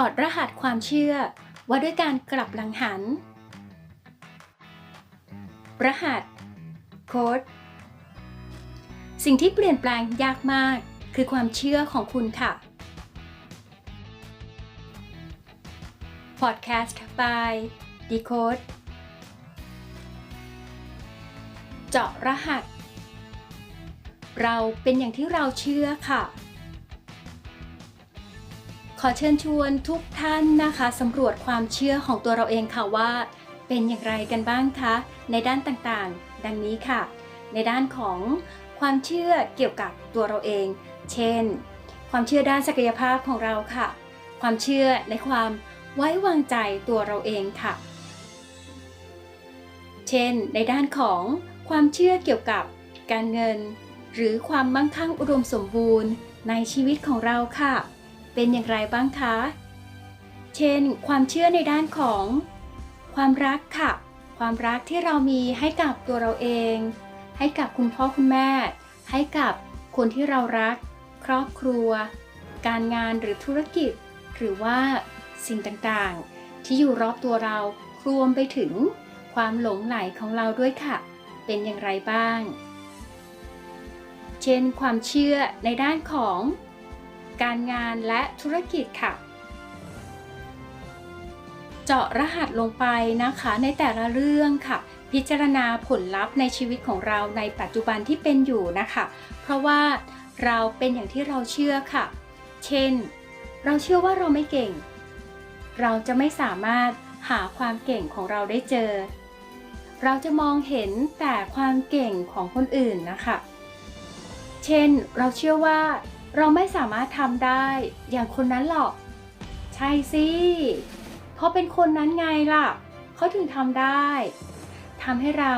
ถอดรหัสความเชื่อว่าด้วยการกลับหลังหัน รหัส โค้ด สิ่งที่เปลี่ยนแปลงยากมากคือความเชื่อของคุณค่ะ Podcast by Decode เจาะรหัส เราเป็นอย่างที่เราเชื่อค่ะ อเชิญชวนทุกท่านนะคะสำรวจความเชื่อของตัวเราเองค่ะว่า เป็นอย่างไรกันบ้างคะ ในด้านต่างๆ ดังนี้ค่ะ ในด้านของความเชื่อเกี่ยวกับตัวเราเอง เช่น ความเชื่อด้านศักยภาพของเราค่ะ ความเชื่อในความไว้วางใจตัวเราเองค่ะ เช่น ในด้านของความเชื่อเกี่ยวกับการเงิน หรือความมั่งคั่งอุดมสมบูรณ์ในชีวิตของเราค่ะ เป็นอย่างไรบ้างคะ เช่น ความเชื่อในด้านของ ความรักค่ะ ความรักที่เรามีให้กับตัวเราเอง ให้กับคุณพ่อคุณแม่ ให้กับคนที่เรารัก ครอบครัว การงานหรือธุรกิจ หรือว่าสิ่งต่างๆ ที่อยู่รอบตัวเรารวมไปถึงความหลงไหลของเราด้วยค่ะ เป็นอย่างไรบ้าง เช่น ความเชื่อในด้านของ การงานและธุรกิจค่ะ เจาะรหัสลงไปนะคะในแต่ละเรื่องค่ะ พิจารณาผลลัพธ์ในชีวิตของเราในปัจจุบันที่เป็นอยู่นะคะ เพราะว่าเราเป็นอย่างที่เราเชื่อค่ะ เช่น เราเชื่อว่าเราไม่เก่ง เราจะไม่สามารถหาความเก่งของเราได้เจอ เราจะมองเห็นแต่ความเก่งของคนอื่นนะคะ เช่น เราเชื่อว่า เราไม่สามารถทำได้อย่างคนนั้นหรอก ใช่สิเพราะเป็นคนนั้นไงล่ะ เขาถึงทำได้ทำให้เรา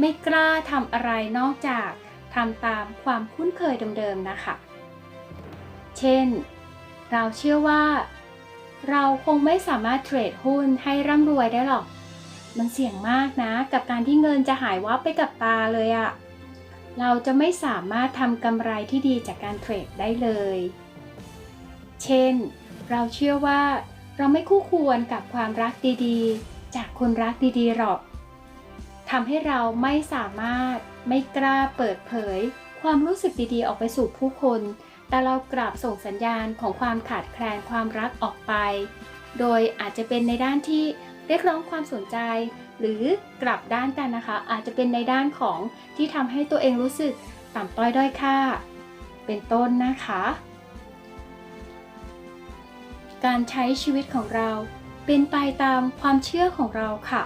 ไม่กล้าทำอะไรนอกจากทำตามความคุ้นเคยเดิมๆนะคะ เช่น เราเชื่อว่า เราคงไม่สามารถเทรดหุ้นให้ร่ำรวยได้หรอก มันเสี่ยงมากนะ กับการที่เงินจะหายวับไปกับตาเลยอะ เราจะไม่สามารถทำกำไรที่ดีจากการเทรดได้เลย เช่น เราเชื่อว่า เราไม่คู่ควรกับความรักดีๆ จากคนรักดีๆหรอกทำให้เราไม่สามารถไม่กล้าเปิดเผย ความรู้สึกดีๆ ออกไปสู่ผู้คน แต่เรากลับส่งสัญญาณของความขาดแคลนความรักออกไป โดยอาจจะเป็นในด้านที่เรียกร้องความสนใจ หรือกลับด้านกันนะคะ อาจจะเป็นในด้านของที่ทำให้ตัวเองรู้สึกต่ำต้อยด้อยค่า เป็นต้นนะคะ การใช้ชีวิตของเราเป็นไปตามความเชื่อของเราค่ะ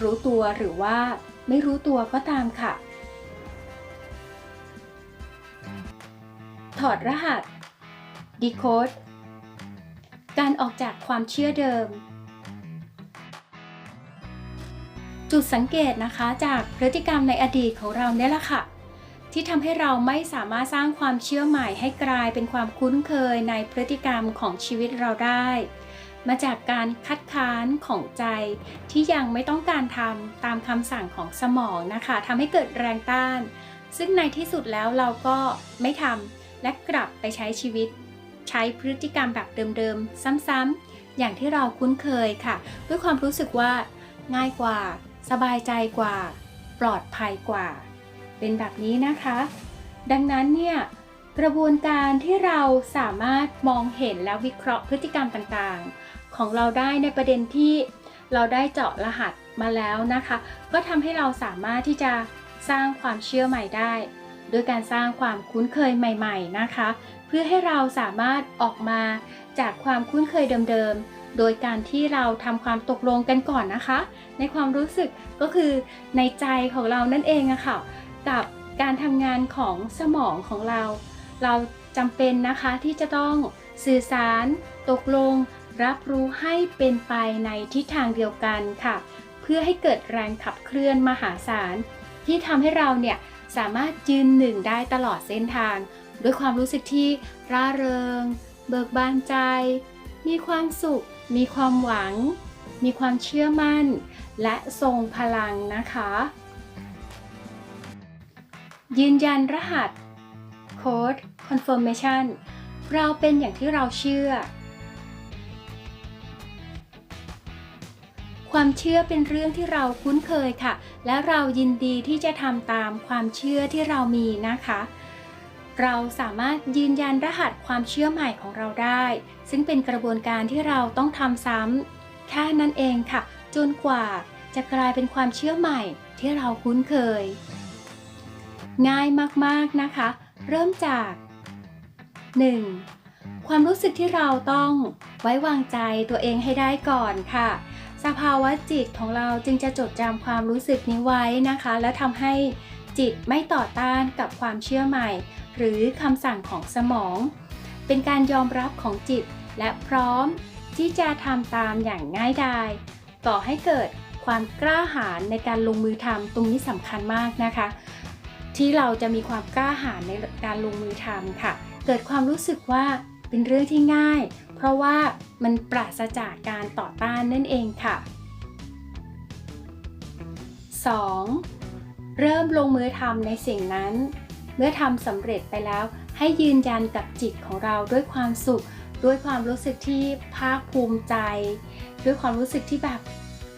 รู้ตัวหรือว่าไม่รู้ตัวก็ตามค่ะ ถอดรหัส Decode การออกจากความเชื่อเดิม จุดสังเกตนะคะจากพฤติกรรมในอดีตของเราเนี่ยแหละค่ะ ที่ทำให้เราไม่สามารถสร้างความเชื่อใหม่ให้กลายเป็นความคุ้นเคยในพฤติกรรมของชีวิตเราได้ มาจากการคัดค้านของใจที่ยังไม่ต้องการทำตามคำสั่งของสมองนะคะทำให้เกิดแรงต้าน ซึ่งในที่สุดแล้วเราก็ไม่ทำและกลับไปใช้ชีวิต ใช้พฤติกรรมแบบเดิมๆ ซ้ำๆอย่างที่เราคุ้นเคยค่ะ ด้วยความรู้สึกว่าง่ายกว่า สบายใจกว่า ปลอดภัยกว่า เป็นแบบนี้นะคะ ดังนั้นเนี่ยกระบวนการที่เราสามารถมองเห็นและวิเคราะห์พฤติกรรมต่างๆ ของเราได้ในประเด็นที่เราได้เจาะรหัสมาแล้วนะคะ ก็ทำให้เราสามารถที่จะสร้างความเชื่อใหม่ได้ โดยการสร้างความคุ้นเคยใหม่ ๆนะคะ เพื่อให้เราสามารถออกมาจากความคุ้นเคยเดิมๆ โดยการที่เราทำความตกลงกันก่อนนะคะ ในความรู้สึกก็คือในใจของเรานั่นเองอะค่ะ กับการทำงานของสมองของเรา เราจำเป็นนะคะที่จะต้องสื่อสาร ตกลง รับรู้ให้เป็นไปในทิศทางเดียวกันค่ะ เพื่อให้เกิดแรงขับเคลื่อนมหาศาล ที่ทำให้เราเนี่ยสามารถยืนหนึ่งได้ตลอดเส้นทาง ด้วยความรู้สึกที่ร่าเริง เบิกบานใจ มีความสุข มีความหวัง มีความเชื่อมั่น และทรงพลังนะคะ ยืนยันรหัส Code Confirmation เราเป็นอย่างที่เราเชื่อ ความเชื่อเป็นเรื่องที่เราคุ้นเคยค่ะ และเรายินดีที่จะทำตามความเชื่อที่เรามีนะคะ เราสามารถยืนยันรหัสความเชื่อใหม่ของเราได้ ซึ่งเป็นกระบวนการที่เราต้องทำซ้ำแค่นั้นเองค่ะ จนกว่าจะกลายเป็นความเชื่อใหม่ที่เราคุ้นเคย ง่ายมากๆนะคะ เริ่มจาก 1. ความรู้สึกที่เราต้องไว้วางใจตัวเองให้ได้ก่อนค่ะสภาวะจิตของเราจึงจะจดจำความรู้สึกนี้ไว้นะคะ และทำให้ จิตไม่ต่อต้านกับความเชื่อใหม่ หรือคำสั่งของสมอง เป็นการยอมรับของจิตและพร้อมที่จะทำตามอย่างง่ายดายก่อให้เกิดความกล้าหาญในการลงมือทำตรงนี้สำคัญมากนะคะ ที่เราจะมีความกล้าหาญในการลงมือทำค่ะ เกิดความรู้สึกว่าเป็นเรื่องที่ง่าย เพราะว่ามันปราศจากการต่อต้านนั่นเองค่ะ 2. เริ่มลงมือทำในสิ่งนั้น เมื่อทำสำเร็จไปแล้ว ให้ยืนยันกับจิตของเราด้วยความสุข ด้วยความรู้สึกที่ภาคภูมิใจ ด้วยความรู้สึกที่แบบ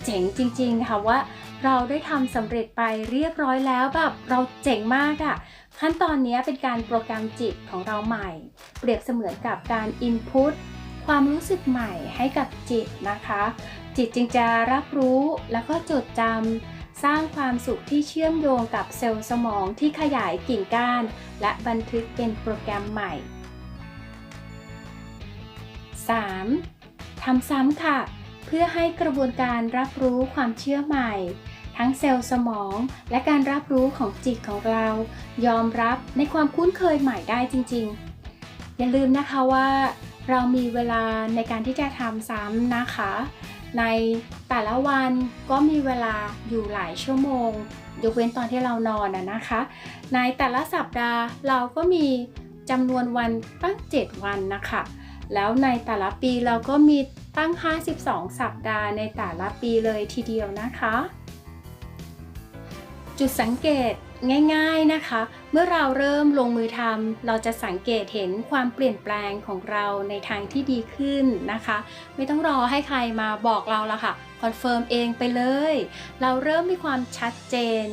เจ๋งจริง ๆ ค่ะว่าเราได้ทำสำเร็จไปเรียบร้อยแล้วแบบเราเจ๋งมากอะ่ะขั้นตอนนี้เป็นการโปรแกรมจิตของเราใหม่ เปรียบเสมือนกับการอินพุตความรู้สึกใหม่ให้กับจิตนะคะ จิตจึงจะรับรู้แล้วก็จดจำ สร้างความสุขที่เชื่อมโยงกับเซลล์สมองที่ขยายกิ่งก้าน และบันทึกเป็นโปรแกรมใหม่ 3. ทำซ้ำค่ะ เพื่อให้กระบวนการรับรู้ความเชื่อใหม่ ทั้งเซลล์สมองและการรับรู้ของจิตของเรา ยอมรับในความคุ้นเคยใหม่ได้จริง ๆ อย่าลืมนะคะว่า เรามีเวลาในการที่จะทำซ้ำนะคะ ในแต่ละวันก็มีเวลาอยู่หลายชั่วโมง ยกเว้นตอนที่เรานอนนะนะคะ ในแต่ละสัปดาห์เราก็มีจำนวนวันตั้ง 7 วันนะคะ แล้วในแต่ละปีเราก็มีตั้ง 52 สัปดาห์ในแต่ละปีเลยทีเดียวนะคะ จุดสังเกต ง่ายๆนะคะ เมื่อเราเริ่มลงมือทำเราจะสังเกตเห็นความเปลี่ยนแปลงของเราในทางที่ดีขึ้นนะคะ ไม่ต้องรอให้ใครมาบอกเราละค่ะคอนเฟิร์มเองไปเลย เราเริ่มมีความชัดเจน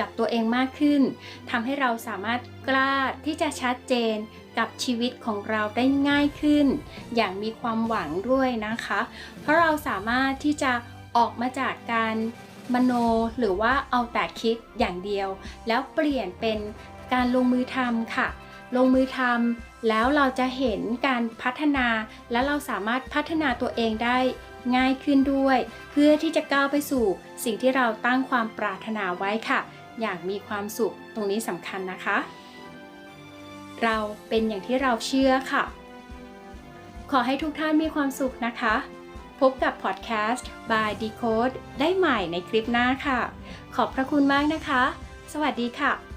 กับตัวเองมากขึ้นทำให้เราสามารถกล้าที่จะชัดเจนกับชีวิตของเราได้ง่ายขึ้น อย่างมีความหวังด้วยนะคะ เพราะเราสามารถที่จะออกมาจากการ มโนหรือว่าเอาแต่คิดอย่างเดียว แล้วเปลี่ยนเป็นการลงมือทำค่ะ ลงมือทำแล้วเราจะเห็นการพัฒนา และเราสามารถพัฒนาตัวเองได้ง่ายขึ้นด้วย เพื่อที่จะก้าวไปสู่สิ่งที่เราตั้งความปรารถนาไว้ค่ะ อย่างมีความสุขตรงนี้สำคัญนะคะ เราเป็นอย่างที่เราเชื่อค่ะ ขอให้ทุกท่านมีความสุขนะคะ พบกับพอดแคสต์ by Decode ได้ใหม่ในคลิปหน้าค่ะ ขอบพระคุณมากนะคะ สวัสดีค่ะ